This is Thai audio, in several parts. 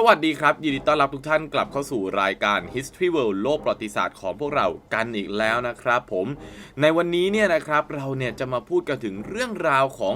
สวัสดีครับ ยินดีต้อนรับทุกท่านกลับเข้าสู่รายการ History World โลกประวัติศาสตร์ของพวกเรากันอีกแล้วนะครับผม ในวันนี้เนี่ยนะครับเราเนี่ยจะมาพูดกันถึงเรื่องราวของ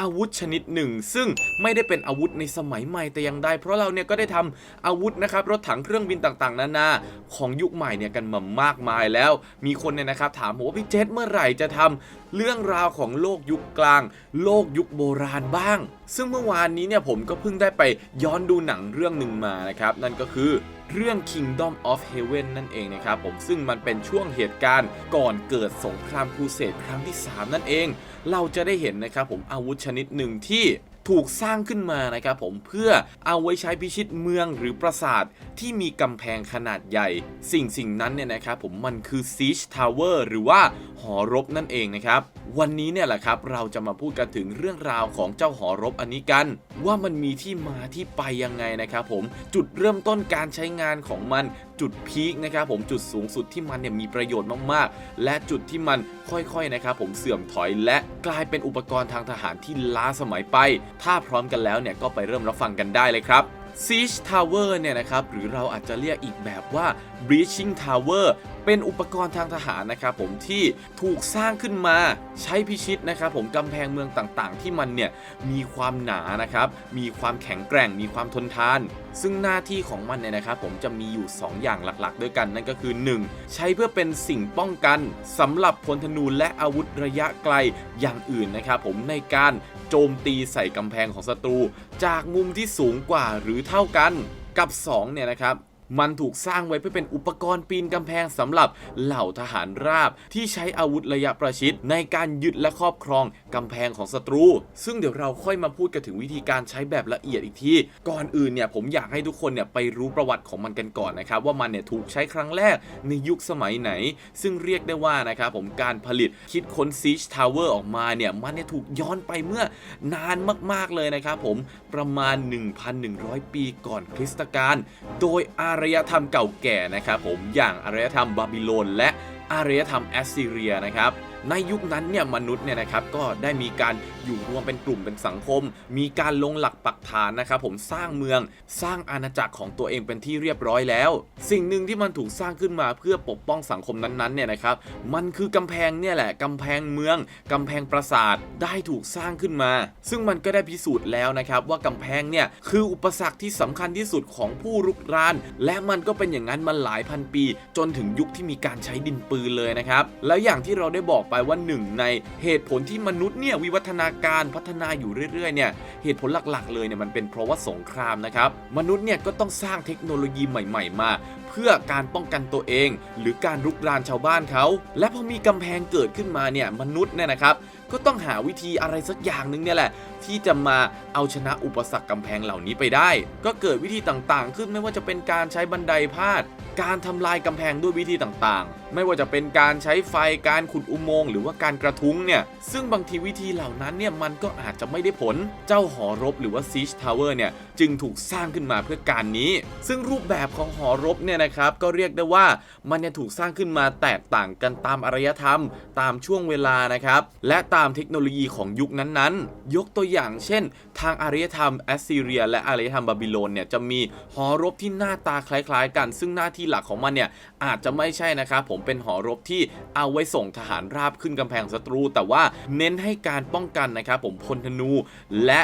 อาวุธชนิดหนึ่ง ซึ่งไม่ได้เป็นอาวุธในสมัยใหม่แต่ยังได้เพราะเราเนี่ยก็ได้ทำอาวุธนะครับรถถังเครื่องบินต่างๆ นานาของยุคใหม่เนี่ยกันมามากมายแล้ว มีคนเนี่ยนะครับถามผมว่าพี่เจษเมื่อไหร่จะทำเรื่องราวของโลกยุคกลาง โลกยุคโบราณบ้างซึ่งเมื่อวานนี้เนี่ยผมก็เพิ่งได้ไปย้อนดูหนังเรื่องหนึ่งมานะครับ นั่นก็คือเรื่อง Kingdom of Heaven นั่นเองนะครับผมซึ่งมันเป็นช่วงเหตุการณ์ก่อนเกิดสงครามครูเสดครั้งที่ 3 นั่นเอง เราจะได้เห็นนะครับผมอาวุธชนิดหนึ่งที่ถูกสร้างขึ้นมานะครับผมเพื่อเอาไว้ใช้พิชิตเมืองหรือปราสาทที่มีกำแพงขนาดใหญ่ สิ่งสิ่งนั้นเนี่ยนะครับผมมันคือ Siege Tower หรือว่าหอรบนั่นเองนะครับ วันนี้เนี่ยแหละครับเราจะมาพูดกันถึงเรื่องราวของเจ้าหอรบอันนี้กัน ว่ามันมีที่มาที่ไปยังไงนะครับผมจุดเริ่มต้นการใช้งานของมันจุดพีคนะครับผมจุดสูงสุดที่มันเนี่ยมีประโยชน์มากๆ และจุดที่มันค่อยๆนะครับผมเสื่อมถอยและกลายเป็นอุปกรณ์ทางทหารที่ล้าสมัยไป ถ้าพร้อมกันแล้วเนี่ยก็ไปเริ่มรับฟังกันได้เลยครับ Siege Tower เนี่ยนะครับหรือเราอาจจะเรียกอีกแบบว่า Breaching Tower เป็นอุปกรณ์ทางทหารนะครับผมที่ถูกสร้างขึ้นมาใช้พิชิตนะครับผมกำแพงเมืองต่างๆ ที่มันเนี่ยมีความหนานะครับมีความแข็งแกร่ง มีความทนทาน ซึ่งหน้าที่ของมันเนี่ยนะครับผมจะมีอยู่ 2 อย่างหลักๆ ด้วยกันนั่นก็คือ 1. ใช้เพื่อเป็นสิ่งป้องกันสำหรับพลธนูและอาวุธระยะไกลอย่างอื่นนะครับผมในการโจมตีใส่กำแพงของศัตรู จากมุมที่สูงกว่าหรือเท่ากันกับ2เนี่ยนะครับ มันถูกสร้างไว้เพื่อเป็นอุปกรณ์ปีนกำแพงสำหรับเหล่าทหารราบ ที่ใช้อาวุธระยะประชิด ในการยึดและครอบครองกำแพงของศัตรู ซึ่งเดี๋ยวเราค่อยมาพูดกันถึงวิธีการใช้แบบละเอียดอีกที ก่อนอื่นเนี่ยผมอยากให้ทุกคนเนี่ยไปรู้ประวัติของมันกันก่อนนะครับ ว่ามันเนี่ยถูกใช้ครั้งแรกในยุคสมัยไหน ซึ่งเรียกได้ว่านะครับผมการผลิตคิดค้น Siege Tower ออกมาเนี่ยมันเนี่ยถูกย้อนไปเมื่อนานมากๆเลยนะครับผมประมาณ 1,100 ปีก่อนคริสตกาลโดยอารยธรรมเก่าแก่นะครับผมอย่างอารยธรรมบาบิโลนและอารยธรรมแอสซีเรียนะครับ ในยุคนั้นเนี่ยมนุษย์เนี่ยนะครับก็ได้มีการอยู่รวมเป็นกลุ่มเป็นสังคม มีการลงหลักปักฐานนะครับผมสร้างเมืองสร้างอาณาจักรของตัวเองเป็นที่เรียบร้อยแล้ว สิ่งหนึ่งที่มันถูกสร้างขึ้นมาเพื่อปกป้องสังคมนั้นๆเนี่ยนะครับมันคือกำแพงเนี่ยแหละกำแพงเมืองกำแพงปราสาทได้ถูกสร้างขึ้นมา ซึ่งมันก็ได้พิสูจน์แล้วนะครับว่ากำแพงเนี่ยคืออุปสรรคที่สำคัญที่สุดของผู้รุกราน และมันก็เป็นอย่างนั้นมาหลายพันปี จนถึงยุคที่มีการใช้ดินปืนเลยนะครับแล้วอย่างที่เราได้บอกไปว่าหนึ่งในเหตุผลที่มนุษย์เนี่ยวิวัฒนาการพัฒนาอยู่เรื่อยๆเนี่ยเหตุผลหลักๆ เลยเนี่ยมันเป็นเพราะว่าสงครามนะครับมนุษย์เนี่ยก็ต้องสร้างเทคโนโลยีใหม่ ๆ มา เพื่อการป้องกันตัวเอง หรือการรุกรานชาวบ้านเขา และพอมีกำแพงเกิดขึ้นมาเนี่ยมนุษย์เนี่ยนะครับ ก็ต้องหาวิธีอะไรสักอย่างหนึ่งเนี่ยแหละ ที่จะมาเอาชนะอุปสรรคกำแพงเหล่านี้ไปได้ ก็เกิดวิธีต่างๆ ขึ้นไม่ว่าจะเป็นการใช้บันไดพาด การทำลายกำแพงด้วยวิธีต่างๆ ไม่ว่าจะเป็นการใช้ไฟการขุดอุโมงค์หรือว่าการกระทุ้งเนี่ยซึ่งบางทีวิธีเหล่านั้นเนี่ยมันก็อาจจะไม่ได้ผลเจ้าหอรบหรือว่า Siege Tower เนี่ยจึงถูกสร้างขึ้นมาเพื่อการนี้ ซึ่งรูปแบบของหอรบเนี่ยนะครับก็เรียกได้ว่ามันเนี่ยถูกสร้างขึ้นมาแตกต่างกันตามอารยธรรม ตามช่วงเวลานะครับและตามามเทคโนโลยีของยุคนั้นๆ ยกตัวอย่างเช่น ทางอารยธรรมแอสซีเรีย และอารยธรรมบาบิโลนเนี่ยจะมีหอรบที่หน้าตาคล้ายๆ กัน ซึ่งหน้าที่หลักของมันเนี่ยอาจจะไม่ใช่นะครับผมเป็นหอรบที่เอาไว้ส่งทหารราบขึ้นกำแพงศัตรู แต่ว่าเน้นให้การป้องกันนะครับผมพลธนู และ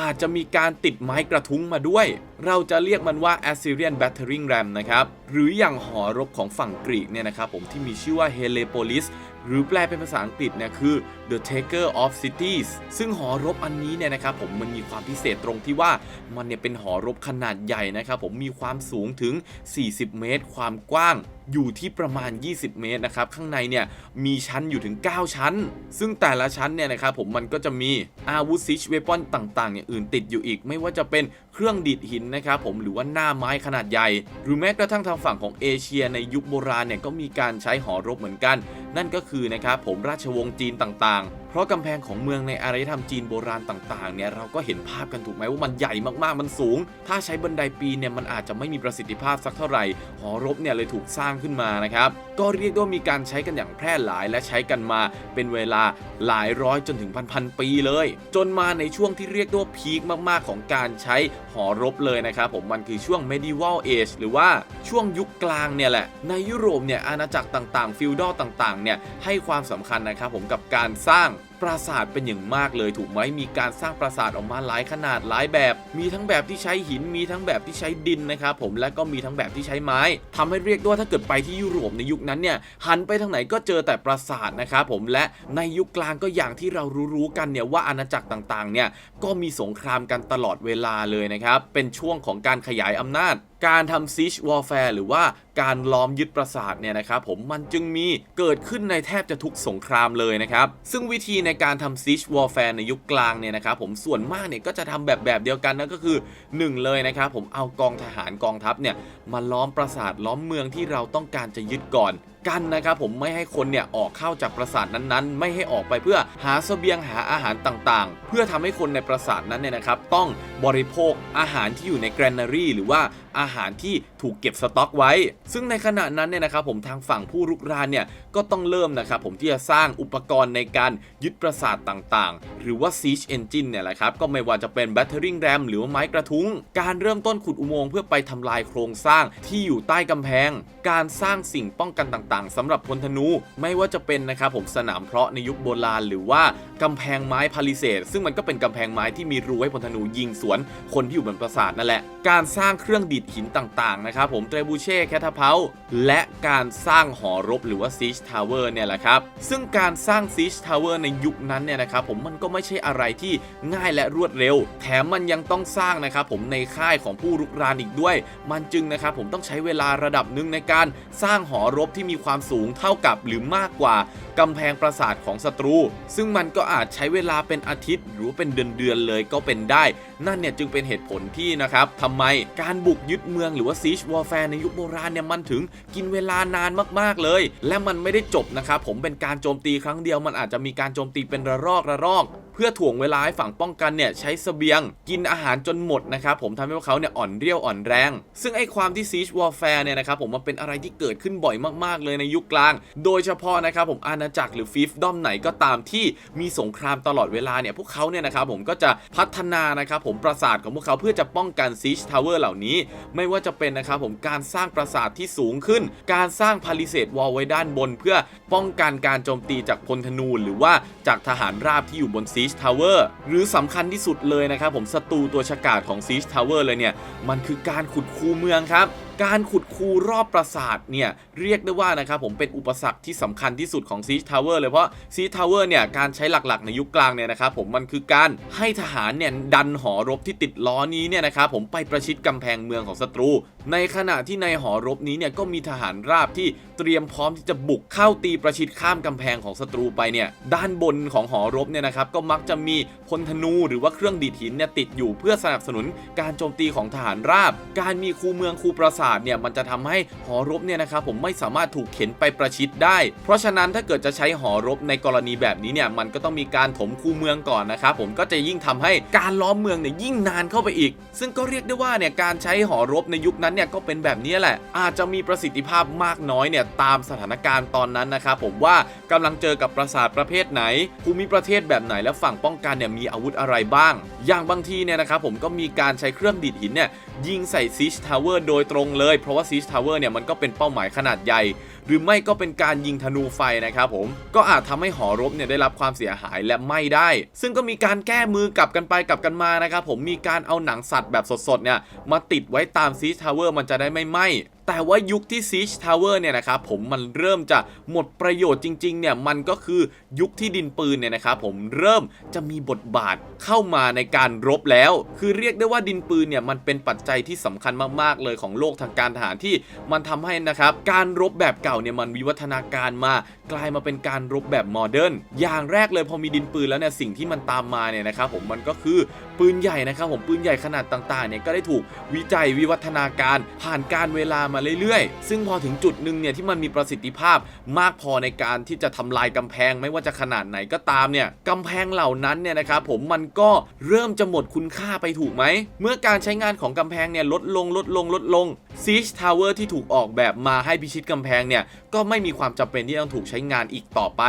อาจจะมีการติดไม้กระทุ้งมาด้วย เราจะเรียกมันว่า Assyrian Battering Ram นะครับ หรืออย่างหอรบของฝั่งกรีกเนี่ยนะครับผมที่มีชื่อว่า Helepolis หรือแปลเป็นภาษาอังกฤษเนี่ยคือ The Taker of Cities ซึ่งหอรบอันนี้เนี่ยนะครับผมมันมีความพิเศษตรงที่ว่ามันเนี่ยเป็นหอรบขนาดใหญ่นะครับผมมีความสูงถึง 40 เมตร ความกว้างอยู่ที่ประมาณ 20 เมตรนะครับ ข้างในเนี่ยมีชั้นอยู่ถึง 9 ชั้น ซึ่งแต่ละชั้นเนี่ยนะครับผมมันก็จะมีอาวุธซิชเวปอนต่างๆอย่างอื่นติดอยู่อีก ไม่ว่าจะเป็นเครื่องดีดหินนะครับผมหรือว่าหน้าไม้ขนาดใหญ่ หรือแม้กระทั่งทางฝั่งของเอเชียในยุคโบราณเนี่ยก็มีการใช้หอรบเหมือนกัน นั่นก็คือนะครับผมราชวงศ์จีนต่างๆ เพราะกำแพงของเมืองในอารยธรรมจีนโบราณต่างๆเนี่ยเราก็เห็นภาพกันถูกไหมว่ามันใหญ่มากๆมันสูง ถ้าใช้บันไดปีนเนี่ยมันอาจจะไม่มีประสิทธิภาพสักเท่าไหร่หอรบเนี่ยเลยถูกสร้างขึ้นมานะครับก็เรียกได้ว่ามีการใช้กันอย่างแพร่หลายและใช้กันมาเป็นเวลาหลายร้อยจนถึงพันๆปีเลย จนมาในช่วงที่เรียกได้ว่าพีคมากๆของการใช้หอรบเลยนะครับผมมันคือช่วง medieval age หรือว่าช่วงยุคกลางเนี่ยแหละในยุโรปเนี่ยอาณาจักรต่างๆฟิวดอลต่างๆเนี่ยให้ความสำคัญนะครับผมกับการสร้าง ปราสาทเป็นอย่างมากเลยถูกไหมมีการสร้างปราสาทออกมาหลายขนาดหลายแบบ มีทั้งแบบที่ใช้หินมีทั้งแบบที่ใช้ดินนะครับผมและก็มีทั้งแบบที่ใช้ไม้ทำให้เรียกได้ว่าถ้าเกิดไปที่ยุโรปในยุคนั้นเนี่ยหันไปทางไหนก็เจอแต่ปราสาทนะครับผมและในยุคกลางก็อย่างที่เรารู้ๆกันเนี่ยว่าอาณาจักรต่างๆเนี่ยก็มีสงครามกันตลอดเวลาเลยนะครับเป็นช่วงของการขยายอำนาจ การทำซิชวอลแฟร์หรือว่าการล้อมยึดปราสาทเนี่ยนะครับผมมันจึงมีเกิดขึ้นในแทบจะทุกสงครามเลยนะครับ ซึ่งวิธีในการทำซิชวอลแฟร์ในยุคกลางเนี่ยนะครับผมส่วนมากเนี่ยก็จะทำแบบแบบเดียวกันนั่นก็คือ 1 เลยนะครับผมเอากองทหารกองทัพเนี่ยมาล้อมปราสาทล้อมเมืองที่เราต้องการจะยึดก่อน กันนะครับผมไม่ให้คนเนี่ยออกเข้าจากปราสาทนั้นๆ ไม่ให้ออกไปเพื่อหาเสบียงหาอาหารต่างๆ เพื่อทำให้คนในปราสาทนั้นเนี่ยนะครับต้องบริโภคอาหารที่อยู่ในแกรนนารีหรือว่าอาหารที่ถูกเก็บสต็อกไว้ ซึ่งในขณะนั้นเนี่ยนะครับผมทางฝั่งผู้รุกรานเนี่ยก็ต้องเริ่มนะครับผมที่จะสร้างอุปกรณ์ในการยึดปราสาทต่างๆ หรือว่า siege engine เนี่ยแหละครับก็ไม่ว่าจะเป็น battering ram หรือว่าไม้กระทุ้ง การเริ่มต้นขุดอุโมงค์เพื่อไปทำลายโครงสร้างที่อยู่ใต้กำแพง การสร้างสิ่งป้องกันต่างๆสำหรับพลธนูไม่ว่าจะเป็นนะครับผมสนามเพาะในยุคโบราณ หรือว่ากำแพงไม้พาลิเซดซึ่งมันก็เป็นกำแพงไม้ที่มีรูให้พลธนูยิงสวนคนที่อยู่บนปราสาทนั่นแหละ การสร้างเครื่องดีดหินต่างๆนะครับผมเตรบูเช่แคทาเพลและการสร้างหอรบหรือว่าซีชทาวเวอร์เนี่ยแหละครับ ซึ่งการสร้างซีชทาวเวอร์ในยุคนั้นเนี่ยนะครับผมมันก็ไม่ใช่อะไรที่ง่ายและรวดเร็ว แถมมันยังต้องสร้างนะครับผมในค่ายของผู้รุกรานอีกด้วย มันจึงนะครับผมต้องใช้เวลาระดับหนึ่งในการสร้างหอรบที่มีความสูงเท่ากับหรือมากกว่ากำแพงปราสาทของศัตรู ซึ่งมันก็อาจใช้เวลาเป็นอาทิตย์ หรือเป็นเดือนๆเลยก็เป็นได้ นั่นเนี่ยจึงเป็นเหตุผลที่นะครับทำไมการบุกยึดเมืองหรือว่า siege warfare ในยุคโบราณเนี่ยมันถึงกินเวลานานมากๆเลย และมันไม่ได้จบนะครับผมเป็นการโจมตีครั้งเดียวมันอาจจะมีการโจมตีเป็นระลอกระลอก เพื่อถ่วงเวลาให้ฝั่งป้องกันเนี่ยใช้เสบียงกินอาหารจนหมดนะครับผมทำให้พวกเขาเนี่ยอ่อนเรี่ยวอ่อนแรง ซึ่งไอ้ความที่ siege warfare เนี่ยนะครับผมมันเป็นอะไรที่เกิดขึ้นบ่อยมากๆ เลยในยุคกลาง โดยเฉพาะนะครับผมอาณาจักรหรือฟิฟดอมไหนก็ตามที่มีสงครามตลอดเวลาเนี่ยพวกเขาเนี่ยนะครับผมก็จะพัฒนานะครับผมปราสาทของพวกเขาเพื่อจะป้องกัน siege tower เหล่านี้ ไม่ว่าจะเป็นนะครับผมการสร้างปราสาทที่สูงขึ้น การสร้างพาลิเซดวอลไว้ด้านบน เพื่อป้องกันการโจมตีจากพลธนูหรือว่าจากทหารราบที่อยู่บนซี siege tower หรือสำคัญที่สุดเลยนะครับผมศัตรูตัวฉกาจของ siege tower เลยเนี่ย มันคือการขุดคูเมืองครับ การขุดคูรอบปราสาทเนี่ยเรียกได้ว่านะครับผมเป็นอุปสรรคที่สำคัญที่สุดของ Siege Tower เลยเพราะ Siege Tower เนี่ยการใช้หลักๆ ในยุคกลางเนี่ยนะครับผมมันคือการให้ทหารเนี่ยดันหอรบที่ติดล้อนี้เนี่ยนะครับผมไปประชิดกำแพงเมืองของศัตรู ในขณะที่ในหอรบนี้เนี่ยก็มีทหารราบที่เตรียมพร้อมที่จะบุกเข้าตีประชิดข้ามกำแพงของศัตรูไปเนี่ยด้านบนของหอรบเนี่ยนะครับก็มักจะมีพลธนูหรือว่าเครื่องดีดหินเนี่ยติดอยู่เพื่อสนับสนุนการโจมตีของทหารราบ การมีคูเมืองคูปราสาทเนี่ยมันจะทำให้หอรบเนี่ยนะครับผมไม่สามารถถูกเข็นไปประชิดได้ เพราะฉะนั้นถ้าเกิดจะใช้หอรบในกรณีแบบนี้เนี่ยมันก็ต้องมีการถมคูเมืองก่อนนะครับผมก็จะยิ่งทำให้การล้อมเมืองเนี่ยยิ่งนานเข้าไปอีก ซึ่งก็เรียกได้ว่าเนี่ยการใช้หอรบในยุคนั้นเนี่ยก็เป็นแบบนี้แหละ อาจจะมีประสิทธิภาพมากน้อยเนี่ยตามสถานการณ์ตอนนั้นนะครับผมว่ากำลังเจอกับปราสาทประเภทไหนภูมิประเทศแบบไหนและฝั่งป้องกันเนี่ยมีอาวุธอะไรบ้าง อย่างบางทีเนี่ยนะครับผมก็มีการใช้เครื่องดีดหินเนี่ยยิงใส่ Siege Tower โดยตรงเลย เพราะว่าซีชทาวเวอร์เนี่ยมันก็เป็นเป้าหมายขนาดใหญ่หรือไม่ก็เป็นการยิงธนูไฟนะครับผมก็อาจทำให้หอรบเนี่ยได้รับความเสียหายและไหม้ได้ ซึ่งก็มีการแก้มือกลับกันไปกลับกันมานะครับผมมีการเอาหนังสัตว์แบบสดๆเนี่ยมาติดไว้ตาม Siege Tower มันจะได้ไม่ไหม้แต่ว่ายุคที่ Siege Tower เนี่ยนะครับผมมันเริ่มจะหมดประโยชน์จริงๆเนี่ยมันก็คือยุคที่ดินปืนเนี่ยนะครับผมเริ่มจะมีบทบาทเข้ามาในการรบแล้ว คือเรียกได้ว่าดินปืนเนี่ยมันเป็นปัจจัยที่สำคัญมากๆเลยของโลกทางการทหารที่มันทำให้นะครับการรบแบบเก่าเนี่ยมันวิวัฒนาการมากลายมาเป็นการรบแบบโมเดิร์นอย่างแรกเลยพอมีดินปืนแล้วเนี่ยสิ่งที่มันตามมาเนี่ยนะครับผมมันก็คือปืนใหญ่นะครับผมปืนใหญ่ขนาดต่างๆเนี่ยก็ได้ถูกวิจัยวิวัฒนาการผ่านการเวลามาเรื่อยๆ ซึ่งพอถึงจุดหนึ่งเนี่ยที่มันมีประสิทธิภาพมากพอในการที่จะทำลายกำแพงไม่ว่าจะขนาดไหนก็ตามเนี่ยกำแพงเหล่านั้นเนี่ยนะครับผมมันก็เริ่มจะหมดคุณค่าไปถูกไหม เมื่อการใช้งานของกำแพงเนี่ยลดลงลดลงลดลง Siege Tower ที่ถูกออกแบบมาให้พิชิตกำแพงเนี่ยก็ไม่มีความจำเป็นที่ต้องถูกใช้งานอีกต่อไป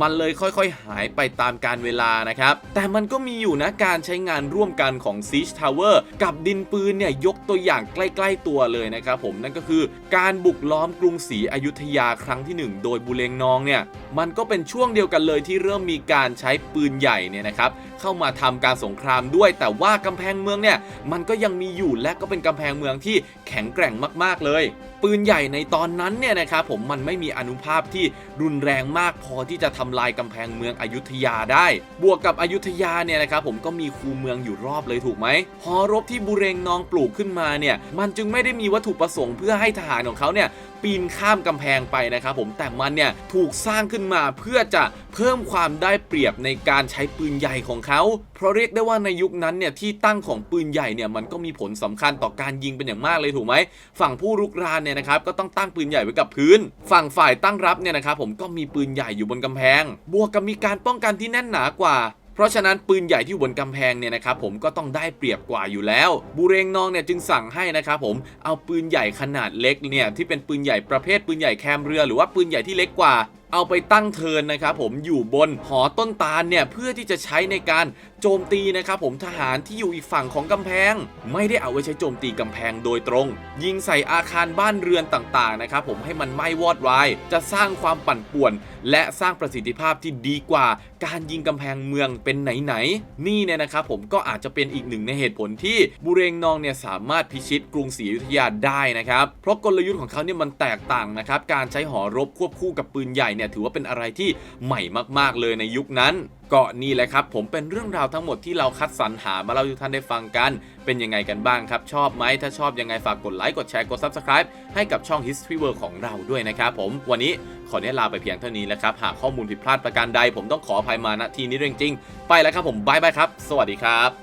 มันเลยค่อยๆ หายไปตามการเวลานะครับ แต่มันก็มีอยู่นะการใช้งานร่วมกันของ Siege Tower กับดินปืนเนี่ยยกตัวอย่างใกล้ๆตัวเลยนะครับผมนั่นก็คือการบุกล้อมกรุงศรีอยุธยาครั้งที่หนึ่งโดยบุเรงนองเนี่ยมันก็เป็นช่วงเดียวกันเลยที่เริ่มมีการใช้ปืนใหญ่เนี่ยนะครับเข้ามาทำการสงครามด้วย แต่ว่ากำแพงเมืองเนี่ยมันก็ยังมีอยู่และก็เป็นกำแพงเมืองที่แข็งแกร่งมาก ๆเลย ปืนใหญ่ในตอนนั้นเนี่ยนะครับผมมันไม่มีอนุภาพที่รุนแรงมากพอที่จะทำลายกำแพงเมืองอยุธยาได้ บวกกับอยุธยาเนี่ยนะครับผมก็มีคูเมืองอยู่รอบเลยถูกไหมหอรบที่บุเรงนองปลูกขึ้นมาเนี่ยมันจึงไม่ได้มีวัตถุประสงค์เพื่อให้ทหารของเขาเนี่ยปีนข้ามกำแพงไปนะครับผมแต่มันเนี่ยถูกสร้างขึ้นมาเพื่อจะเพิ่มความได้เปรียบในการใช้ปืนใหญ่ของเขาเพราะเรียกได้ว่าในยุคนั้นเนี่ยที่ตั้งของปืนใหญ่เนี่ยมันก็มีผลสำคัญต่อการยิงเป็นอย่างมากเลยถูกไหมฝั่งผู้รุกรานเนี่ยนะครับก็ต้องตั้งปืนใหญ่ไว้กับพื้น ฝั่งฝ่ายตั้งรับเนี่ยนะครับผมก็มีปืนใหญ่อยู่บนกำแพง บวกกับมีการป้องกันที่แน่นหนากว่าเพราะฉะนั้นปืนใหญ่ที่อยู่บนกำแพงเนี่ยนะครับผมก็ต้องได้เปรียบกว่าอยู่แล้ว บูเรงนองเนี่ยจึงสั่งให้นะครับผมเอาปืนใหญ่ขนาดเล็กเนี่ยที่เป็นปืนใหญ่ประเภทปืนใหญ่แคมเรือ หรือว่าปืนใหญ่ที่เล็กกว่าเอาไปตั้งเทินนะครับผมอยู่บนหอต้นตาลเนี่ยเพื่อที่จะใช้ในการโจมตีนะครับผมทหารที่อยู่อีกฝั่งของกำแพง ไม่ได้เอาไว้ใช้โจมตีกำแพงโดยตรง ยิงใส่อาคารบ้านเรือนต่างๆนะครับผมให้มันไหม้วอดวาย จะสร้างความปั่นป่วน และสร้างประสิทธิภาพที่ดีกว่า การยิงกำแพงเมืองเป็นไหนๆนี่เนี่ยนะครับผมก็อาจจะเป็นอีกหนึ่งในเหตุผลที่บุเรงนองเนี่ยสามารถพิชิตกรุงศรีอยุธยาได้นะครับ เพราะกลยุทธ์ของเขาเนี่ยมันแตกต่างนะครับการใช้หอรบควบคู่กับปืนใหญ่เนี่ยถือว่าเป็นอะไรที่ใหม่มากๆเลยในยุคนั้นก็นี่แหละครับ ผมเป็นเรื่องราวทั้งหมดที่เราคัดสรรหามาเล่าให้ทุกท่านได้ฟังกัน เป็นยังไงกันบ้างครับ ชอบไหมถ้าชอบยังไงฝากกดไลค์กดแชร์กด Subscribe ให้กับช่อง History World ของเราด้วยนะครับผมวันนี้ขอเนี้ลาไปเพียงเท่านี้แล้วครับ หากข้อมูลผิดพลาดประการใด ผมต้องขออภัยมาณที่นี้จริงๆไปแล้วครับผมบายบายครับ สวัสดีครับ